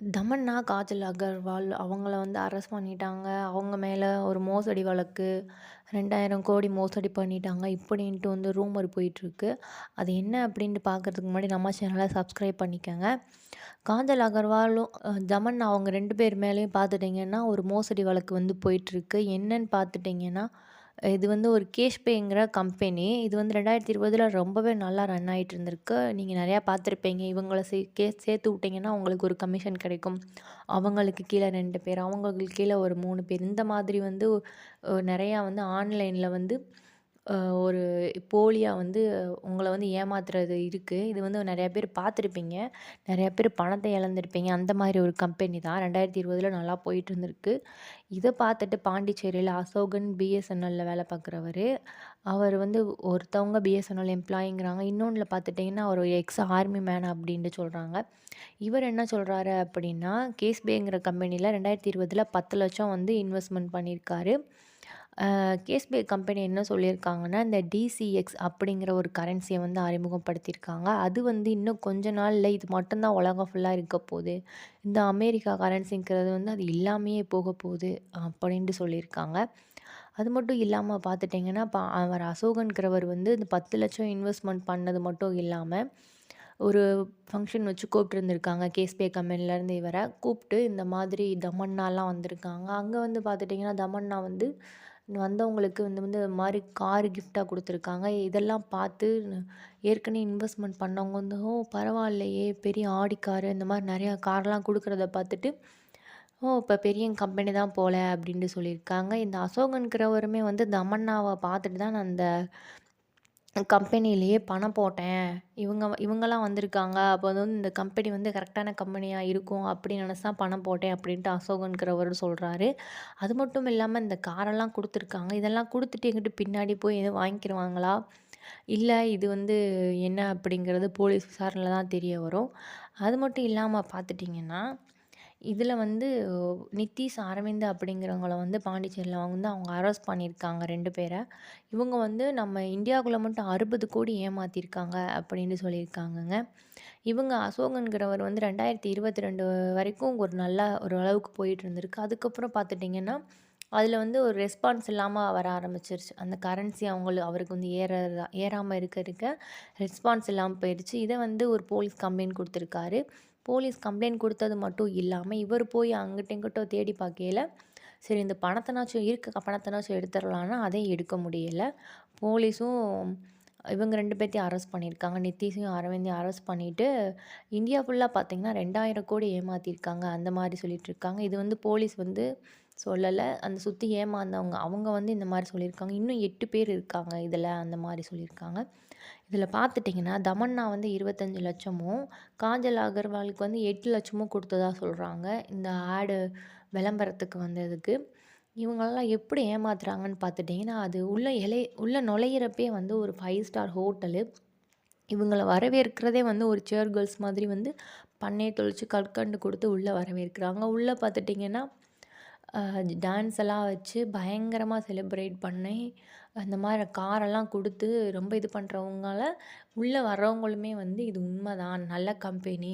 தமன்னா, காஜல் அகர்வால் அவங்கள வந்து அரெஸ்ட் பண்ணிட்டாங்க. அவங்க மேலே ஒரு மோசடி வழக்கு, 2000 கோடி மோசடி பண்ணிட்டாங்க. இப்படின்ட்டு வந்து ரூமர் போயிட்டுருக்கு. அது என்ன அப்படின்ட்டு பார்க்கறதுக்கு முன்னாடி நம்ம சேனலை சப்ஸ்கிரைப் பண்ணிக்கோங்க காஜல் அகர்வாலும், தமன்னா அவங்க ரெண்டு பேர் மேலேயும் பார்த்துட்டிங்கன்னா, ஒரு மோசடி வழக்கு வந்து போயிட்டுருக்கு. என்னன்னு பார்த்துட்டிங்கன்னா, இது வந்து ஒரு கேஷ்பேங்கிற கம்பெனி. இது வந்து 2020ல ரொம்பவே நல்லா ரன் ஆகிட்டு இருந்திருக்கு. நீங்கள் நிறையா பார்த்துருப்பீங்க. இவங்கள சே கே சேர்த்து விட்டிங்கன்னா உங்களுக்கு ஒரு கமிஷன் கிடைக்கும். அவங்களுக்கு கீழே ரெண்டு பேர், அவங்களுக்கு கீழே ஒரு மூணு பேர். இந்த மாதிரி வந்து நிறையா வந்து ஆன்லைனில் வந்து ஒரு போலியாக வந்து உங்களை வந்து ஏமாத்துறது இருக்குது இது வந்து நிறையா பேர் பார்த்துருப்பீங்க. நிறையா பேர் பணத்தை இழந்திருப்பீங்க. அந்த மாதிரி ஒரு கம்பெனி தான். 2020ல நல்லா போயிட்டு இருந்திருக்கு. இதை பார்த்துட்டு பாண்டிச்சேரியில் அசோகன் பிஎஸ்என்எல்ல வேலை பார்க்குறவர் அவர் வந்து ஒருத்தவங்க பிஎஸ்என்எல் எம்ப்ளாயிங்கிறாங்க. இன்னொன்றில் பார்த்துட்டிங்கன்னா, அவர் எக்ஸ் ஆர்மி மேன் அப்படின்ட்டு சொல்கிறாங்க இவர் என்ன சொல்கிறாரு அப்படின்னா, கேஸ்பேங்கிற கம்பெனியில் ரெண்டாயிரத்து இருபதில் பத்து லட்சம் வந்து இன்வெஸ்ட்மெண்ட் பண்ணியிருக்காரு. கேஸ்பே கம்பெனி என்ன சொல்லியிருக்காங்கன்னா, இந்த டிசிஎக்ஸ் அப்படிங்கிற ஒரு கரன்சியை வந்து அறிமுகப்படுத்தியிருக்காங்க. அது வந்து இன்னும் கொஞ்ச நாளில் இது மட்டும்தான் உலகம் ஃபுல்லாக இருக்க போகுது இந்த அமெரிக்கா கரன்சிங்கிறது வந்து அது இல்லாமையே போக போகுது அப்படின்ட்டு சொல்லியிருக்காங்க. அது மட்டும் இல்லாமல் பார்த்துட்டிங்கன்னா, இப்போ அவர் அசோகன்கிறவர் வந்து இந்த பத்து லட்சம் இன்வெஸ்ட்மெண்ட் பண்ணது மட்டும் இல்லாமல் ஒரு ஃபங்க்ஷன் வச்சு கூப்பிட்டுருந்துருக்காங்க. கேஸ்பே கம்பெனிலேருந்து இவரை கூப்பிட்டு இந்த மாதிரி தமன்னாலாம் வந்திருக்காங்க. அங்கே வந்து பார்த்துட்டிங்கன்னா, தமன்னா வந்து வந்தவங்களுக்கு வந்து வந்து மாதிரி கார் கிஃப்டாக கொடுத்துருக்காங்க இதெல்லாம் பார்த்து ஏற்கனவே இன்வெஸ்ட்மெண்ட் பண்ணவங்க வந்து, "ஓ! பரவாயில்லையே! பெரிய ஆடி காரு" இந்த மாதிரி நிறையா கார்லாம் கொடுக்குறத பார்த்துட்டு, "ஓ! இப்போ பெரிய கம்பெனி தான் போகல அப்படின்ட்டு சொல்லியிருக்காங்க. இந்த அசோகன்கிறவருமே வந்து தமன்னாவை பார்த்துட்டு தான் நான் அந்த கம்பெனிலேயே பணம் போட்டேன். இவங்க இவங்கெல்லாம் வந்திருக்காங்க. அப்போ வந்து இந்த கம்பெனி வந்து கரெக்டான கம்பெனியாக இருக்கும் அப்படின்னு நினச்சா தான் பணம் போட்டேன் அப்படின்ட்டு அசோகன்கிறவர் சொல்கிறாரு அது மட்டும் இல்லாமல் இந்த காரெல்லாம் கொடுத்துருக்காங்க இதெல்லாம் கொடுத்துட்டு எங்கிட்ட பின்னாடி போய் எதுவும் வாங்கிக்கிருவாங்களா? இல்லை இது வந்து என்ன அப்படிங்கிறது போலீஸ் விசாரணையில் தான் தெரிய வரும். அது மட்டும் இல்லாமல் பார்த்துட்டிங்கன்னா, இதில் வந்து நித்திஷ் அரவிந்த் அப்படிங்கிறவங்கள வந்து பாண்டிச்சேரியில் வந்து அவங்க அரெஸ்ட் பண்ணியிருக்காங்க ரெண்டு பேரை இவங்க வந்து நம்ம இந்தியாக்குள்ள மட்டும் 60 கோடி ஏமாற்றிருக்காங்க அப்படின்னு சொல்லியிருக்காங்கங்க. இவங்க அசோகன்கிறவர் வந்து 2022 வரைக்கும் ஒரு நல்ல ஒரு அளவுக்கு போயிட்டு இருந்திருக்கு. அதுக்கப்புறம் பார்த்துட்டிங்கன்னா, அதில் வந்து ஒரு ரெஸ்பான்ஸ் இல்லாமல் வர ஆரம்பிச்சிருச்சு. அந்த கரன்சி அவங்களுக்கு அவருக்கு வந்து ஏறதா ஏறாமல் இருக்க இருக்க ரெஸ்பான்ஸ் இல்லாமல் போயிடுச்சு இதை வந்து ஒரு போலீஸ் கம்ப்ளைண்ட் கொடுத்துருக்காரு போலீஸ் கம்ப்ளைண்ட் கொடுத்தது மட்டும் இல்லாமல் இவர் போய் அங்கிட்டும் இங்கிட்டும் தேடி பார்க்கையில, சரி இந்த பணத்தனாச்சும் இருக்க பணத்தனாச்சும் எடுத்துடலான்னா அதையும் எடுக்க முடியலை. போலீஸும் இவங்க ரெண்டு பேர்த்தையும் அரெஸ்ட் பண்ணியிருக்காங்க. நித்தீஷையும், அரவிந்தையும் அரெஸ்ட் பண்ணிவிட்டு இந்தியா ஃபுல்லாக பார்த்திங்கன்னா ரெண்டாயிரம் கோடி ஏமாற்றிருக்காங்க அந்த மாதிரி சொல்லிகிட்ருக்காங்க இது வந்து போலீஸ் வந்து சொல்லலை அந்த சுற்றி ஏமாந்தவங்க அவங்க வந்து இந்த மாதிரி சொல்லியிருக்காங்க. இன்னும் எட்டு பேர் இருக்காங்க இதில் அந்த மாதிரி சொல்லியிருக்காங்க. இதில் பார்த்துட்டிங்கன்னா, தமன்னா வந்து 25,00,000மும், காஜல் அகர்வாலுக்கு வந்து எட்டு லட்சமும் கொடுத்ததாக சொல்கிறாங்க இந்த ஆடு விளம்பரத்துக்கு வந்ததுக்கு. இவங்களெல்லாம் எப்படி ஏமாத்துறாங்கன்னு பார்த்துட்டிங்கன்னா, அது உள்ள இலை உள்ள நுழையிறப்பே வந்து ஒரு ஃபைவ் ஸ்டார் ஹோட்டலு. இவங்களை வரவேற்கிறதே வந்து ஒரு சேர் கேர்ள்ஸ் மாதிரி வந்து பண்ணையை தொழிச்சு கற்கண்டு கொடுத்து உள்ளே வரவேற்கிறாங்க. உள்ளே பார்த்துட்டிங்கன்னா, டான்ஸ் எல்லாம் வச்சு பயங்கரமாக செலிப்ரேட் பண்ணி, அந்த மாதிரி காரெல்லாம் கொடுத்து ரொம்ப இது பண்ணுறவங்களால் உள்ளே வர்றவங்களுமே வந்து இது உண்மை தான் நல்ல கம்பெனி.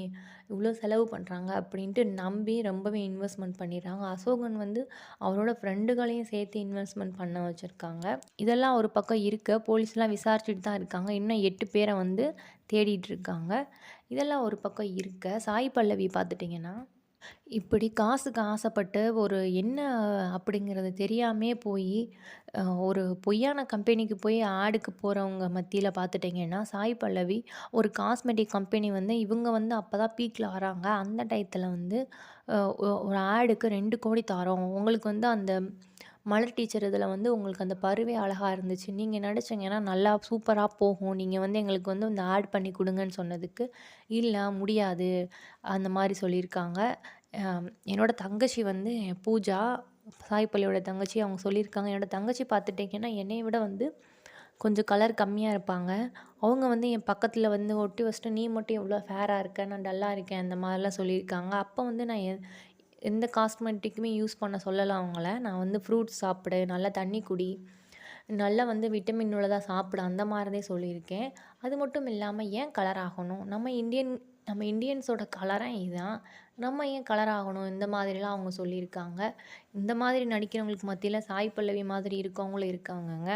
இவ்வளோ செலவு பண்ணுறாங்க அப்படின்ட்டு நம்பி ரொம்பவே இன்வெஸ்ட்மெண்ட் பண்ணிடுறாங்க. அசோகன் வந்து அவரோட ஃப்ரெண்டுகளையும் சேர்த்து இன்வெஸ்ட்மெண்ட் பண்ண வச்சுருக்காங்க இதெல்லாம் ஒரு பக்கம் இருக்க, போலீஸ்லாம் விசாரிச்சுட்டு தான் இருக்காங்க. இன்னும் எட்டு பேரை வந்து தேடிட்டு இருக்காங்க. இதெல்லாம் ஒரு பக்கம் இருக்க, சாய் பல்லவி பார்த்துட்டிங்கன்னா, இப்படி காசுக்கு ஆசைப்பட்டு ஒரு என்ன அப்படிங்கிறது தெரியாமயே போயி, அ ஒரு பொய்யான கம்பெனிக்கு போய் ஆடுக்கு போறவங்க மத்தியில பார்த்துட்டிங்கன்னா, சாய் பல்லவி ஒரு காஸ்மெட்டிக் கம்பெனி வந்து இவங்க வந்து அப்போ தான் பீக்ல வராங்க. அந்த டயத்துல வந்து அ ஒ ஒரு ஆடுக்கு ரெண்டு கோடி தரோம். உங்களுக்கு வந்து அந்த மலர் டீச்சர் இதில் வந்து உங்களுக்கு அந்த பருவே அழகாக இருந்துச்சு. நீங்கள் நடிச்சிங்கன்னா நல்லா சூப்பராக போகும். நீங்கள் வந்து எங்களுக்கு வந்து இந்த ஆட் பண்ணி கொடுங்கன்னு சொன்னதுக்கு, இல்லை முடியாது. அந்த மாதிரி சொல்லியிருக்காங்க. என்னோடய தங்கச்சி வந்து பூஜா, சாய் தங்கச்சி. அவங்க சொல்லியிருக்காங்க. என்னோடய தங்கச்சி பார்த்துட்டிங்கன்னா, என்னை விட வந்து கொஞ்சம் கலர் கம்மியாக இருப்பாங்க. அவங்க வந்து என் பக்கத்தில் வந்து ஒட்டி வச்சுட்டு, "நீ மட்டும் எவ்வளோ ஃபேராக இருக்க. நான் டல்லாக இருக்கேன்." அந்த மாதிரிலாம் சொல்லியிருக்காங்க. அப்போ வந்து நான் எந்த காஸ்மெட்டிக்குமே யூஸ் பண்ண சொல்லலை அவங்கள. நான் வந்து ஃப்ரூட்ஸ் சாப்பிடு, நல்லா தண்ணி குடி, நல்லா வந்து விட்டமின் உள்ளதாக சாப்பிடு அந்த மாரி தான் சொல்லியிருக்கேன். அது மட்டும் இல்லாமல் ஏன் கலர் ஆகணும்? நம்ம இந்தியன் நம்ம இண்டியன்ஸோட கலராக இதுதான் நம்ம ஏன் கலர் ஆகணும் இந்த மாதிரிலாம் அவங்க சொல்லியிருக்காங்க இந்த மாதிரி நடிக்கிறவங்களுக்கு மத்தியில் சாய் பல்லவி மாதிரி இருக்கவங்களும் இருக்காங்கங்க